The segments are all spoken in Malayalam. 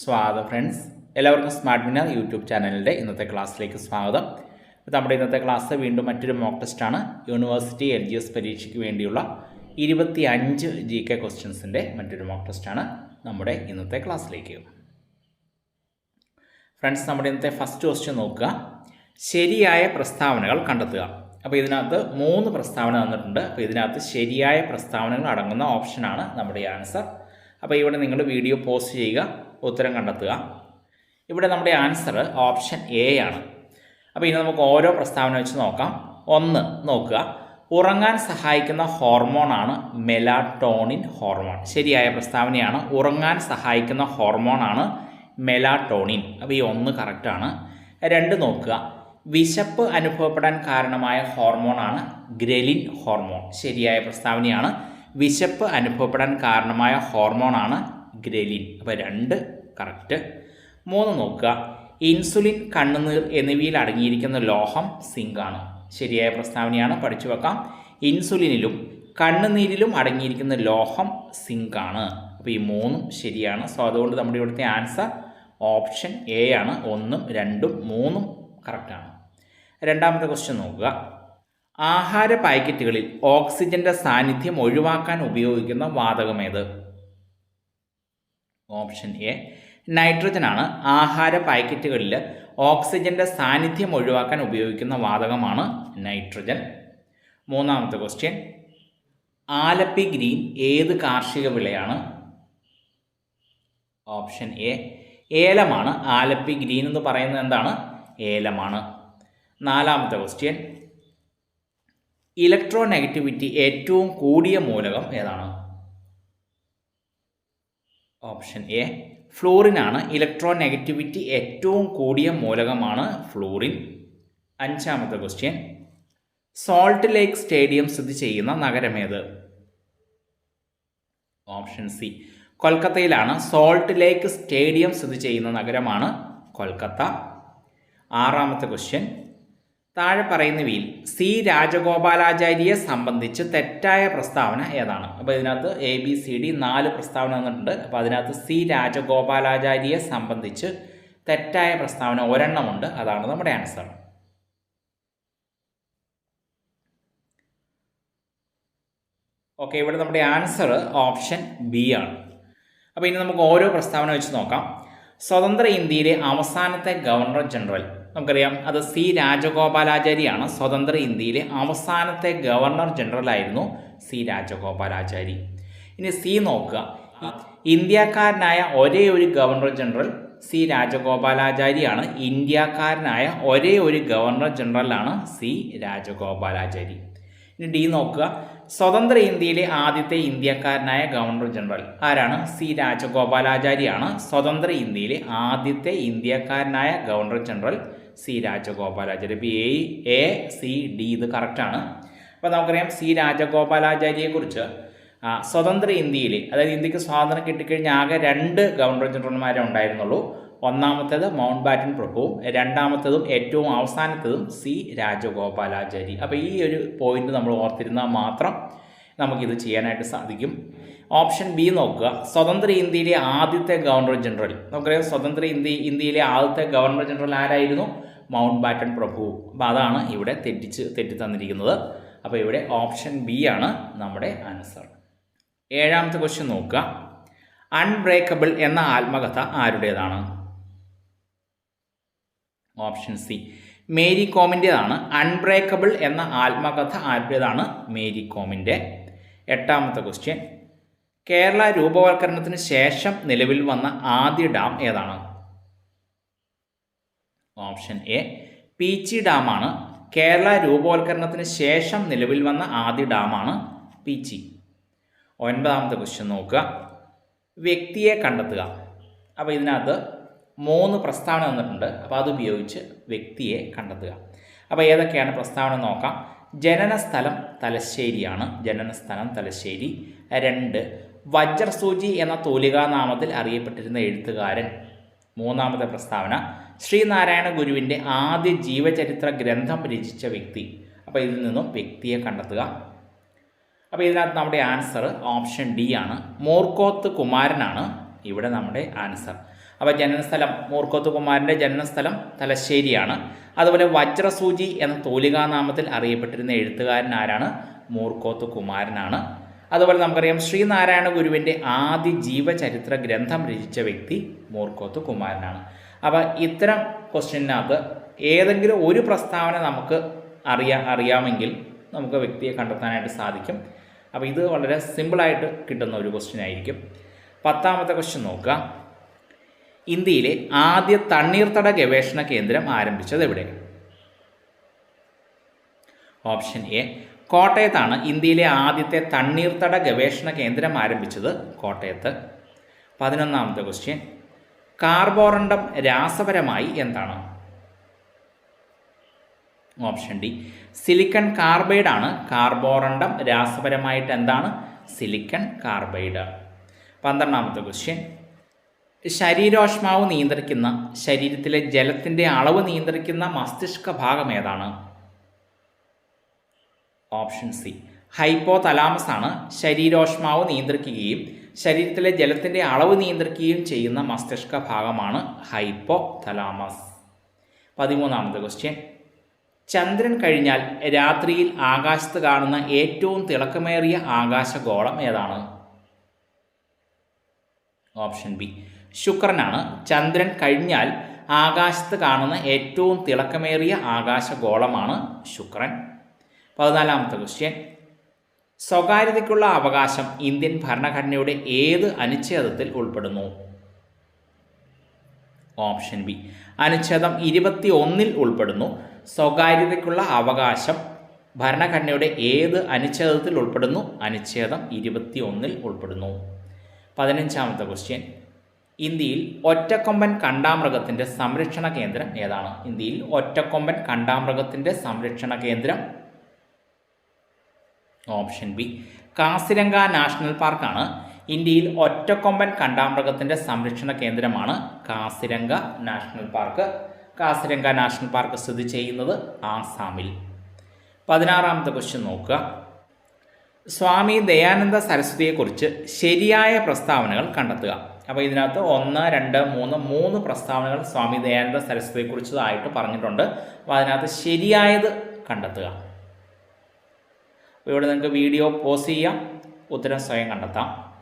സ്വാഗതം ഫ്രണ്ട്സ് എല്ലാവർക്കും സ്മാർട്ട് വിന്നർ യൂട്യൂബ് ചാനലിന്റെ ഇന്നത്തെ ക്ലാസ്സിലേക്ക് സ്വാഗതം. നമ്മുടെ ഇന്നത്തെ ക്ലാസ് വീണ്ടും മറ്റൊരു മോക്ക് ടെസ്റ്റാണ് യൂണിവേഴ്സിറ്റി എൽ ജി എസ് പരീക്ഷയ്ക്ക് വേണ്ടിയുള്ള ഇരുപത്തി അഞ്ച് ജി കെ ക്വസ്റ്റ്യൻസിന്റെ മറ്റൊരു മോക്ക് ടെസ്റ്റാണ് നമ്മുടെ ഇന്നത്തെ ക്ലാസ്സിലേക്ക് ഫ്രണ്ട്സ് നമ്മുടെ ഇന്നത്തെ ഫസ്റ്റ് ക്വസ്റ്റ്യൻ നോക്കുക. ശരിയായ പ്രസ്താവനകൾ കണ്ടെത്തുക. അപ്പോൾ ഇതിനകത്ത് മൂന്ന് പ്രസ്താവന തന്നിട്ടുണ്ട്. അപ്പോൾ ഇതിനകത്ത് ശരിയായ പ്രസ്താവനകൾ അടങ്ങുന്ന ഓപ്ഷനാണ് നമ്മുടെ ആൻസർ അപ്പോൾ ഇവിടെ നിങ്ങൾ വീഡിയോ പോസ്റ്റ് ചെയ്യുക. ഉത്തരം കണ്ടെത്തുക. ഇവിടെ നമ്മുടെ ആൻസർ ഓപ്ഷൻ എ ആണ്. അപ്പോൾ ഇനി നമുക്ക് ഓരോ പ്രസ്താവന വെച്ച് നോക്കാം. ഒന്ന് നോക്കുക. ഉറങ്ങാൻ സഹായിക്കുന്ന ഹോർമോണാണ് മെലാട്ടോണിൻ ഹോർമോൺ ശരിയായ പ്രസ്താവനയാണ്. ഉറങ്ങാൻ സഹായിക്കുന്ന ഹോർമോണാണ് മെലാട്ടോണിൻ അപ്പോൾ ഈ ഒന്ന് കറക്റ്റാണ് രണ്ട് നോക്കുക. വിശപ്പ് അനുഭവപ്പെടാൻ കാരണമായ ഹോർമോണാണ് ഗ്രലിൻ ഹോർമോൺ ശരിയായ പ്രസ്താവനയാണ്. വിശപ്പ് അനുഭവപ്പെടാൻ കാരണമായ ഹോർമോണാണ് ഗ്രലിൻ. അപ്പോൾ രണ്ട് കറക്റ്റ് മൂന്ന് നോക്കുക. ഇൻസുലിൻ കണ്ണുനീർ എന്നിവയിൽ അടങ്ങിയിരിക്കുന്ന ലോഹം സിങ്ക് ആണ്. ശരിയായ പ്രസ്താവനയാണ്. പഠിച്ചു വെക്കാം. ഇൻസുലിനിലും കണ്ണുനീരിലും അടങ്ങിയിരിക്കുന്ന ലോഹം സിങ്ക് ആണ്. അപ്പോൾ ഈ മൂന്നും ശരിയാണ്. സോ അതുകൊണ്ട് നമ്മുടെ ഇവിടുത്തെ ആൻസർ ഓപ്ഷൻ എ ആണ്. ഒന്നും രണ്ടും മൂന്നും കറക്റ്റാണ് രണ്ടാമത്തെ ക്വസ്റ്റ്യൻ നോക്കുക. ആഹാര പാക്കറ്റുകളിൽ ഓക്സിജന്റെ സാന്നിധ്യം ഒഴിവാക്കാൻ ഉപയോഗിക്കുന്ന വാതകമേത് ഓപ്ഷൻ എ നൈട്രജനാണ് ആഹാര പാക്കറ്റുകളിൽ ഓക്സിജന്റെ സാന്നിധ്യം ഒഴിവാക്കാൻ ഉപയോഗിക്കുന്ന വാതകമാണ് നൈട്രജൻ. മൂന്നാമത്തെ ക്വസ്റ്റ്യൻ ആലപ്പി ഗ്രീൻ ഏത് കാർഷിക വിളയാണ്? ഓപ്ഷൻ എ ഏലമാണ്. ആലപ്പി ഗ്രീൻ എന്ന് പറയുന്നത് എന്താണ്? ഏലമാണ്. നാലാമത്തെ ക്വസ്റ്റ്യൻ ഇലക്ട്രോനെഗറ്റിവിറ്റി ഏറ്റവും കൂടിയ മൂലകം ഏതാണ്? ഓപ്ഷൻ എ ഫ്ലോറിനാണ് ഇലക്ട്രോ നെഗറ്റിവിറ്റി ഏറ്റവും കൂടിയ മൂലകമാണ് ഫ്ലോറിൻ. അഞ്ചാമത്തെ ക്വസ്റ്റ്യൻ സോൾട്ട് ലേക്ക് സ്റ്റേഡിയം സ്ഥിതി ചെയ്യുന്ന നഗരമേത് ഓപ്ഷൻ സി കൊൽക്കത്തയിലാണ് സോൾട്ട് ലേക്ക് സ്റ്റേഡിയം സ്ഥിതി ചെയ്യുന്ന നഗരമാണ് കൊൽക്കത്ത. ആറാമത്തെ ക്വസ്റ്റ്യൻ താഴെ പറയുന്നവയിൽ സി രാജഗോപാലാചാര്യയെ സംബന്ധിച്ച് തെറ്റായ പ്രസ്താവന ഏതാണ്? അപ്പോൾ ഇതിനകത്ത് എ ബി സി ഡി നാല് പ്രസ്താവന തന്നിട്ടുണ്ട് അപ്പോൾ അതിനകത്ത് സി രാജഗോപാലാചാര്യയെ സംബന്ധിച്ച് തെറ്റായ പ്രസ്താവന ഒരെണ്ണമുണ്ട്. അതാണ് നമ്മുടെ ആൻസർ. ഓക്കെ ഇവിടെ നമ്മുടെ ആൻസർ ഓപ്ഷൻ ബി ആണ്. അപ്പോൾ ഇനി നമുക്ക് ഓരോ പ്രസ്താവന വെച്ച് നോക്കാം. സ്വതന്ത്ര ഇന്ത്യയിലെ അവസാനത്തെ ഗവർണർ ജനറൽ നമുക്കറിയാം അത് സി രാജഗോപാലാചാരിയാണ്. സ്വതന്ത്ര ഇന്ത്യയിലെ അവസാനത്തെ ഗവർണർ ജനറൽ ആയിരുന്നു സി രാജഗോപാലാചാരി. ഇനി സി നോക്കുക. ഇന്ത്യക്കാരനായ ഒരേ ഒരു ഗവർണർ ജനറൽ സി രാജഗോപാലാചാരിയാണ്. ഇന്ത്യക്കാരനായ ഒരേ ഒരു ഗവർണർ ജനറലാണ് സി രാജഗോപാലാചാരി. ഇനി ഡി നോക്കുക. സ്വതന്ത്ര ഇന്ത്യയിലെ ആദ്യത്തെ ഇന്ത്യക്കാരനായ ഗവർണർ ജനറൽ ആരാണ്? സി രാജഗോപാലാചാരിയാണ്. സ്വതന്ത്ര ഇന്ത്യയിലെ ആദ്യത്തെ ഇന്ത്യക്കാരനായ ഗവർണർ ജനറൽ സി രാജഗോപാലാചാര്യ. ഇപ്പോൾ എ എ സി ഡി ഇത് കറക്റ്റാണ് അപ്പോൾ നമുക്കറിയാം സി രാജഗോപാലാചാര്യയെക്കുറിച്ച് സ്വതന്ത്ര ഇന്ത്യയിൽ അതായത് ഇന്ത്യയ്ക്ക് സ്വാതന്ത്ര്യം കിട്ടിക്കഴിഞ്ഞാൽ ആകെ രണ്ട് ഗവർണർ ജനറൽമാരെ ഉണ്ടായിരുന്നുള്ളൂ. ഒന്നാമത്തേത് മൗണ്ട് ബാറ്റൻ പ്രഭുവും രണ്ടാമത്തേതും ഏറ്റവും അവസാനത്തേതും സി രാജഗോപാലാചാരി അപ്പോൾ ഈ ഒരു പോയിന്റ് നമ്മൾ ഓർത്തിരുന്നാൽ മാത്രം നമുക്കിത് ചെയ്യാനായിട്ട് സാധിക്കും. ഓപ്ഷൻ ബി നോക്കുക. സ്വതന്ത്ര ഇന്ത്യയിലെ ആദ്യത്തെ ഗവർണർ ജനറൽ. നമുക്കറിയാം സ്വതന്ത്ര ഇന്ത്യ ഇന്ത്യയിലെ ആദ്യത്തെ ഗവർണർ ജനറൽ ആരായിരുന്നു? മൗണ്ട് ബാറ്റൺ പ്രഭു. അപ്പോൾ അതാണ് ഇവിടെ തെറ്റിച്ച് തെറ്റി തന്നിരിക്കുന്നത്. അപ്പോൾ ഇവിടെ ഓപ്ഷൻ ബി ആണ് നമ്മുടെ ആൻസർ. ഏഴാമത്തെ ക്വസ്റ്റ്യൻ നോക്കുക. അൺബ്രേക്കബിൾ എന്ന ആത്മകഥ ആരുടേതാണ്? Option C. മേരി കോമിന്റേതാണ്. അൺബ്രേക്കബിൾ എന്ന ആത്മകഥ ആരുടേതാണ്? മേരി കോമിന്റെ. എട്ടാമത്തെ ക്വസ്റ്റ്യൻ കേരള രൂപവൽക്കരണത്തിന് ശേഷം നിലവിൽ വന്ന ആദ്യ ഡാം ഏതാണ്? ഓപ്ഷൻ എ പീച്ചി ഡാമാണ്. കേരള രൂപവൽക്കരണത്തിന് ശേഷം നിലവിൽ വന്ന ആദ്യ ഡാമാണ് പീച്ചി. ഒൻപതാമത്തെ ക്വസ്റ്റ്യൻ നോക്കുക. വ്യക്തിയെ കണ്ടെത്തുക. അപ്പോൾ ഇതിനകത്ത് മൂന്ന് പ്രസ്താവന വന്നിട്ടുണ്ട് അപ്പോൾ അതുപയോഗിച്ച് വ്യക്തിയെ കണ്ടെത്തുക. അപ്പോൾ ഏതൊക്കെയാണ് പ്രസ്താവന നോക്കാം. ജനനസ്ഥലം തലശ്ശേരിയാണ്. ജനനസ്ഥലം തലശ്ശേരി രണ്ട് വജ്രസൂചി എന്ന തൂലികാനാമത്തിൽ അറിയപ്പെട്ടിരുന്ന എഴുത്തുകാരൻ. മൂന്നാമത്തെ പ്രസ്താവന ശ്രീനാരായണ ഗുരുവിന്റെ ആദ്യ ജീവചരിത്ര ഗ്രന്ഥം രചിച്ച വ്യക്തി. അപ്പോൾ ഇതിൽ നിന്നും വ്യക്തിയെ കണ്ടെത്തുക. അപ്പോൾ ഇതിനകത്ത് നമ്മുടെ ആൻസർ ഓപ്ഷൻ ഡി ആണ്. മൂർക്കോത്ത് കുമാരനാണ് ഇവിടെ നമ്മുടെ ആൻസർ. അപ്പോൾ ജനനസ്ഥലം മൂർക്കോത്ത് കുമാരന്റെ ജനനസ്ഥലം തലശ്ശേരിയാണ്. അതുപോലെ വജ്രസൂചി എന്ന തൂലികാനാമത്തിൽ അറിയപ്പെട്ടിരുന്ന എഴുത്തുകാരൻ ആരാണ്? മൂർക്കോത്ത് കുമാരനാണ്. അതുപോലെ നമുക്കറിയാം ശ്രീനാരായണ ഗുരുവിന്റെ ആദ്യ ജീവചരിത്ര ഗ്രന്ഥം രചിച്ച വ്യക്തി മൂർക്കോത്ത് കുമാരനാണ്. അപ്പോൾ ഇത്തരം ക്വസ്റ്റ്യനകത്ത് ഏതെങ്കിലും ഒരു പ്രസ്താവന നമുക്ക് അറിയാ അറിയാമെങ്കിൽ നമുക്ക് വ്യക്തിയെ കണ്ടെത്താനായിട്ട് സാധിക്കും. അപ്പോൾ ഇത് വളരെ സിമ്പിളായിട്ട് കിട്ടുന്ന ഒരു ക്വസ്റ്റ്യൻ ആയിരിക്കും പത്താമത്തെ ക്വസ്റ്റ്യൻ നോക്കുക. ഇന്ത്യയിലെ ആദ്യ തണ്ണീർത്തട ഗവേഷണ കേന്ദ്രം ആരംഭിച്ചത് എവിടെ? ഓപ്ഷൻ എ കോട്ടയത്താണ് ഇന്ത്യയിലെ ആദ്യത്തെ തണ്ണീർത്തട ഗവേഷണ കേന്ദ്രം ആരംഭിച്ചത്. കോട്ടയത്ത്. പതിനൊന്നാമത്തെ ക്വസ്റ്റ്യൻ കാർബോറണ്ടം രാസപരമായി എന്താണ്? ഓപ്ഷൻ ഡി സിലിക്കൺ കാർബൈഡ് ആണ്. കാർബോറണ്ടം രാസപരമായിട്ട് എന്താണ്? സിലിക്കൺ കാർബൈഡ് പന്ത്രണ്ടാമത്തെ ക്വസ്റ്റ്യൻ ശരീരോഷ്മാവ് നിയന്ത്രിക്കുന്ന ശരീരത്തിലെ ജലത്തിന്റെ അളവ് നിയന്ത്രിക്കുന്ന മസ്തിഷ്ക ഭാഗം ഏതാണ്? Option C. ഹൈപ്പോ തലാമസ് ആണ് ശരീരോഷ്മാവ് നിയന്ത്രിക്കുകയും ശരീരത്തിലെ ജലത്തിന്റെ അളവ് നിയന്ത്രിക്കുകയും ചെയ്യുന്ന മസ്തിഷ്ക ഭാഗമാണ് ഹൈപ്പോ തലാമസ് പതിമൂന്നാമത്തെ ക്വസ്റ്റ്യൻ. ചന്ദ്രൻ കഴിഞ്ഞാൽ രാത്രിയിൽ ആകാശത്ത് കാണുന്ന ഏറ്റവും തിളക്കമേറിയ ആകാശഗോളം ഏതാണ്? Option B. ശുക്രനാണ്. ചന്ദ്രൻ കഴിഞ്ഞാൽ ആകാശത്ത് കാണുന്ന ഏറ്റവും തിളക്കമേറിയ ആകാശഗോളമാണ് ശുക്രൻ. പതിനാലാമത്തെ ക്വസ്റ്റ്യൻ. സ്വകാര്യതയ്ക്കുള്ള അവകാശം ഇന്ത്യൻ ഭരണഘടനയുടെ ഏത് അനുച്ഛേദത്തിൽ ഉൾപ്പെടുന്നു? Option B. അനുച്ഛേദം ഇരുപത്തി ഒന്നിൽ ഉൾപ്പെടുന്നു. സ്വകാര്യതയ്ക്കുള്ള അവകാശം ഭരണഘടനയുടെ ഏത് അനുച്ഛേദത്തിൽ ഉൾപ്പെടുന്നു? അനുച്ഛേദം ഇരുപത്തി ഒന്നിൽ ഉൾപ്പെടുന്നു. പതിനഞ്ചാമത്തെ ക്വസ്റ്റ്യൻ. ഇന്ത്യയിൽ ഒറ്റക്കൊമ്പൻ കണ്ടാമൃഗത്തിന്റെ സംരക്ഷണ കേന്ദ്രം ഏതാണ്? ഇന്ത്യയിൽ ഒറ്റക്കൊമ്പൻ കണ്ടാമൃഗത്തിന്റെ സംരക്ഷണ കേന്ദ്രം ഓപ്ഷൻ ബി. കാസിരംഗ നാഷണൽ പാർക്കാണ്. ഇന്ത്യയിൽ ഒറ്റക്കൊമ്പൻ കണ്ടാമൃഗത്തിന്റെ സംരക്ഷണ കേന്ദ്രമാണ് Kaziranga national park. Kaziranga national park സ്ഥിതി ചെയ്യുന്നത് ആസാമിൽ. പതിനാറാമത്തെ ക്വസ്റ്റ്യൻ നോക്കുക. സ്വാമി ദയാനന്ദ സരസ്വതിയെക്കുറിച്ച് ശരിയായ പ്രസ്താവനകൾ കണ്ടെത്തുക. അപ്പോൾ ഇതിനകത്ത് ഒന്ന് രണ്ട് മൂന്ന് മൂന്ന് പ്രസ്താവനകൾ സ്വാമി ദയാനന്ദ സരസ്വതിയെക്കുറിച്ചതായിട്ട് പറഞ്ഞിട്ടുണ്ട്. അപ്പോൾ അതിനകത്ത് ശരിയായത് കണ്ടെത്തുക. ഇവിടെ നിങ്ങൾക്ക് വീഡിയോ പോസ് ചെയ്യാം. ഉത്തരം സ്വയം കണ്ടെത്താം.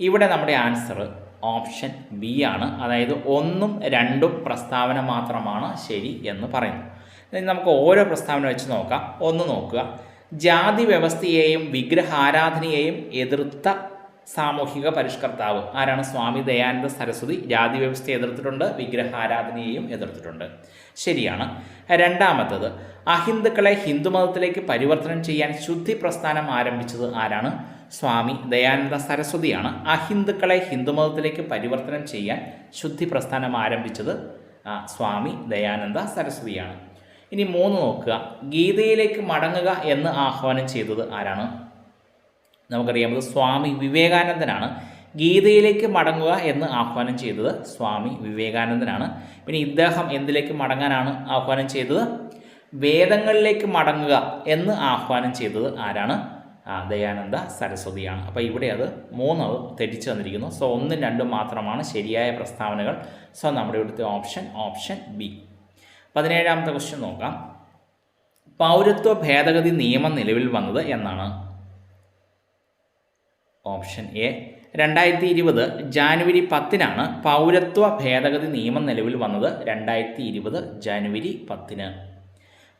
ഇവിടെ നമ്മുടെ ആൻസർ ഓപ്ഷൻ ബി ആണ്. അതായത് ഒന്നും രണ്ടും പ്രസ്താവന മാത്രമാണ് ശരി എന്ന് പറയുന്നു നമുക്ക് ഓരോ പ്രസ്താവന വെച്ച് നോക്കാം. ഒന്ന് നോക്കുക. ജാതി വ്യവസ്ഥയെയും വിഗ്രഹാരാധനയെയും എതിർത്ത സാമൂഹിക പരിഷ്കർത്താവ്. ആരാണ്? സ്വാമി ദയാനന്ദ സരസ്വതി. ജാതി വ്യവസ്ഥയെ എതിർത്തിട്ടുണ്ട്. വിഗ്രഹാരാധനയെയും എതിർത്തിട്ടുണ്ട്. ശരിയാണ്. രണ്ടാമത്തത് അഹിന്ദുക്കളെ ഹിന്ദുമതത്തിലേക്ക് പരിവർത്തനം ചെയ്യാൻ ശുദ്ധി പ്രസ്ഥാനം ആരംഭിച്ചത് ആരാണ്? സ്വാമി ദയാനന്ദ സരസ്വതിയാണ്. അഹിന്ദുക്കളെ ഹിന്ദുമതത്തിലേക്ക് പരിവർത്തനം ചെയ്യാൻ ശുദ്ധി പ്രസ്ഥാനം ആരംഭിച്ചത് സ്വാമി ദയാനന്ദ സരസ്വതിയാണ്. ഇനി മൂന്ന് നോക്കുക. ഗീതയിലേക്ക് മടങ്ങുക എന്ന് ആഹ്വാനം ചെയ്തത് ആരാണ്? നമുക്കറിയാം. സ്വാമി വിവേകാനന്ദനാണ്. ഗീതയിലേക്ക് മടങ്ങുക എന്ന് ആഹ്വാനം ചെയ്തത് സ്വാമി വിവേകാനന്ദനാണ്. പിന്നെ ഇദ്ദേഹം എന്തിലേക്ക് മടങ്ങാനാണ് ആഹ്വാനം ചെയ്തത്? വേദങ്ങളിലേക്ക് മടങ്ങുക എന്ന് ആഹ്വാനം ചെയ്തത് ആരാണ്? ദയാനന്ദ സരസ്വതിയാണ്. അപ്പോൾ ഇവിടെ അത് മൂന്ന് തെറ്റിച്ചു തന്നിരിക്കുന്നു. സോ ഒന്നും രണ്ടും മാത്രമാണ് ശരിയായ പ്രസ്താവനകൾ. സോ നമ്മുടെ ഇവിടുത്തെ ഓപ്ഷൻ ഓപ്ഷൻ ബി. പതിനേഴാമത്തെ ക്വസ്റ്റ്യൻ നോക്കാം. പൗരത്വ ഭേദഗതി നിയമം നിലവിൽ വന്നത് എന്നാണ്. Option A. രണ്ടായിരത്തി ഇരുപത് ജാനുവരി പത്തിനാണ് പൗരത്വ ഭേദഗതി നിയമം നിലവിൽ വന്നത് രണ്ടായിരത്തി ഇരുപത് ജാനുവരി പത്തിന്.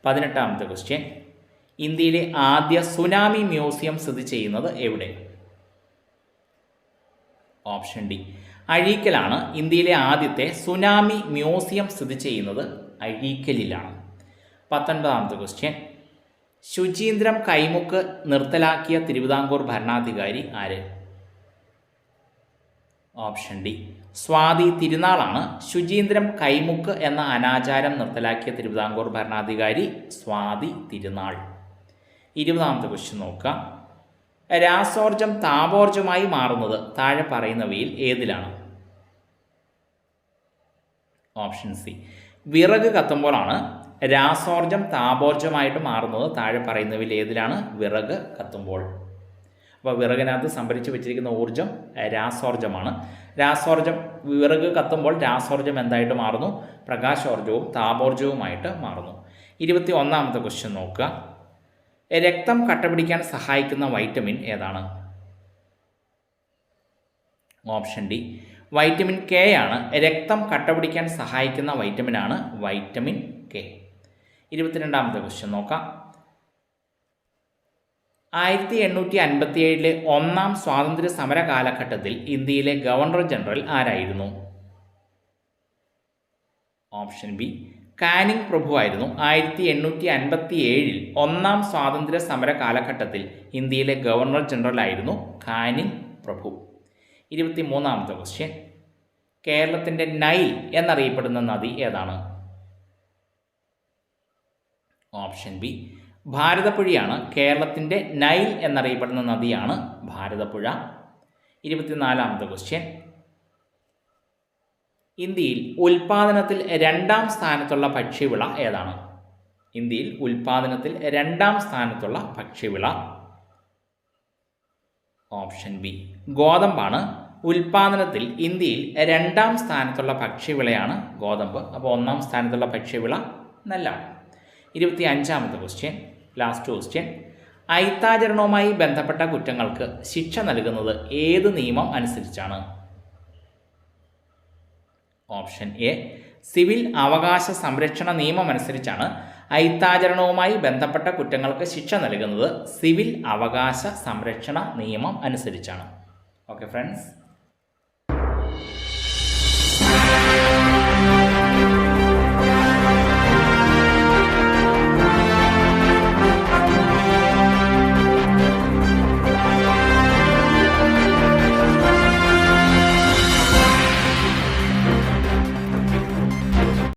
പതിനെട്ടാമത്തെ ക്വസ്റ്റ്യൻ ഇന്ത്യയിലെ ആദ്യ സുനാമി മ്യൂസിയം സ്ഥിതി ചെയ്യുന്നത് എവിടെ? Option D. അഴീക്കലാണ് ഇന്ത്യയിലെ ആദ്യത്തെ സുനാമി മ്യൂസിയം സ്ഥിതി ചെയ്യുന്നത് അഴീക്കലിലാണ്. പത്തൊൻപതാമത്തെ ക്വസ്റ്റ്യൻ ശുചീന്ദ്രം കൈമുക്ക് നിർത്തലാക്കിയ തിരുവിതാംകൂർ ഭരണാധികാരി ആര്? Option D. സ്വാതി തിരുനാളാണ് ശുചീന്ദ്രം കൈമുക്ക് എന്ന അനാചാരം നിർത്തലാക്കിയ തിരുവിതാംകൂർ ഭരണാധികാരി സ്വാതി തിരുനാൾ. ഇരുപതാമത്തെ ക്വസ്റ്റ്യൻ നോക്കാം രാസോർജം താപോർജമായി മാറുന്നത് താഴെ പറയുന്നവയിൽ ഏതിലാണ്? Option C. വിറക് കത്തുമ്പോഴാണ് രാസോർജം താപോർജമായിട്ട് മാറുന്നത് താഴെ പറയുന്നവയിൽ ഏതിലാണ്? വിറക് കത്തുമ്പോൾ. അപ്പോൾ വിറകിനകത്ത് സംഭരിച്ച് വെച്ചിരിക്കുന്ന ഊർജം രാസോർജമാണ് രാസോർജം വിറക് കത്തുമ്പോൾ രാസോർജം എന്തായിട്ട് മാറുന്നു? പ്രകാശോർജവും താപോർജവുമായിട്ട് മാറുന്നു. ഇരുപത്തി ഒന്നാമത്തെ ക്വസ്റ്റ്യൻ നോക്കുക രക്തം കട്ടപിടിക്കാൻ സഹായിക്കുന്ന വൈറ്റമിൻ ഏതാണ്? ഓപ്ഷൻ ഡി വൈറ്റമിൻ കെ ആണ്. രക്തം കട്ടപിടിക്കാൻ സഹായിക്കുന്ന വൈറ്റമിനാണ് വൈറ്റമിൻ കെ. ഇരുപത്തിരണ്ടാമത്തെ ക്വസ്റ്റ്യൻ നോക്കാം. ആയിരത്തി എണ്ണൂറ്റി അൻപത്തി ഏഴിലെ ഒന്നാം സ്വാതന്ത്ര്യ സമര കാലഘട്ടത്തിൽ ഇന്ത്യയിലെ ഗവർണർ ജനറൽ ആരായിരുന്നു? ഓപ്ഷൻ ബി കാനിങ് പ്രഭു ആയിരുന്നു. ആയിരത്തി എണ്ണൂറ്റി അൻപത്തി ഏഴിൽ ഒന്നാം സ്വാതന്ത്ര്യ സമര കാലഘട്ടത്തിൽ ഇന്ത്യയിലെ ഗവർണർ ജനറൽ ആയിരുന്നു കാനിങ് പ്രഭു. ഇരുപത്തി മൂന്നാമത്തെ ക്വസ്റ്റ്യൻ കേരളത്തിന്റെ നൈൽ എന്നറിയപ്പെടുന്ന നദി ഏതാണ്? Option B. ഭാരതപ്പുഴയാണ് കേരളത്തിന്റെ നൈൽ എന്നറിയപ്പെടുന്ന നദിയാണ് ഭാരതപ്പുഴ. ഇരുപത്തിനാലാമത്തെ ക്വസ്റ്റ്യൻ ഇന്ത്യയിൽ ഉൽപാദനത്തിൽ രണ്ടാം സ്ഥാനത്തുള്ള ഭക്ഷ്യവിള ഏതാണ്? ഇന്ത്യയിൽ ഉൽപാദനത്തിൽ രണ്ടാം സ്ഥാനത്തുള്ള ഭക്ഷ്യവിള. Option B. ഗോതമ്പാണ്. ഉൽപാദനത്തിൽ ഇന്ത്യയിൽ രണ്ടാം സ്ഥാനത്തുള്ള ഭക്ഷ്യവിളയാണ് ഗോതമ്പ്. അപ്പോൾ ഒന്നാം സ്ഥാനത്തുള്ള ഭക്ഷ്യവിള നെല്ലാണ് ഇരുപത്തി അഞ്ചാമത്തെ ക്വസ്റ്റ്യൻ ലാസ്റ്റ് ക്വസ്റ്റ്യൻ ഐത്താചരണവുമായി ബന്ധപ്പെട്ട കുറ്റങ്ങൾക്ക് ശിക്ഷ നൽകുന്നത് ഏത് നിയമം അനുസരിച്ചാണ്? ഓപ്ഷൻ എ സിവിൽ അവകാശ സംരക്ഷണ നിയമം അനുസരിച്ചാണ് ഐത്താചരണവുമായി ബന്ധപ്പെട്ട കുറ്റങ്ങൾക്ക് ശിക്ഷ നൽകുന്നത് സിവിൽ അവകാശ സംരക്ഷണ നിയമം അനുസരിച്ചാണ്. Okay friends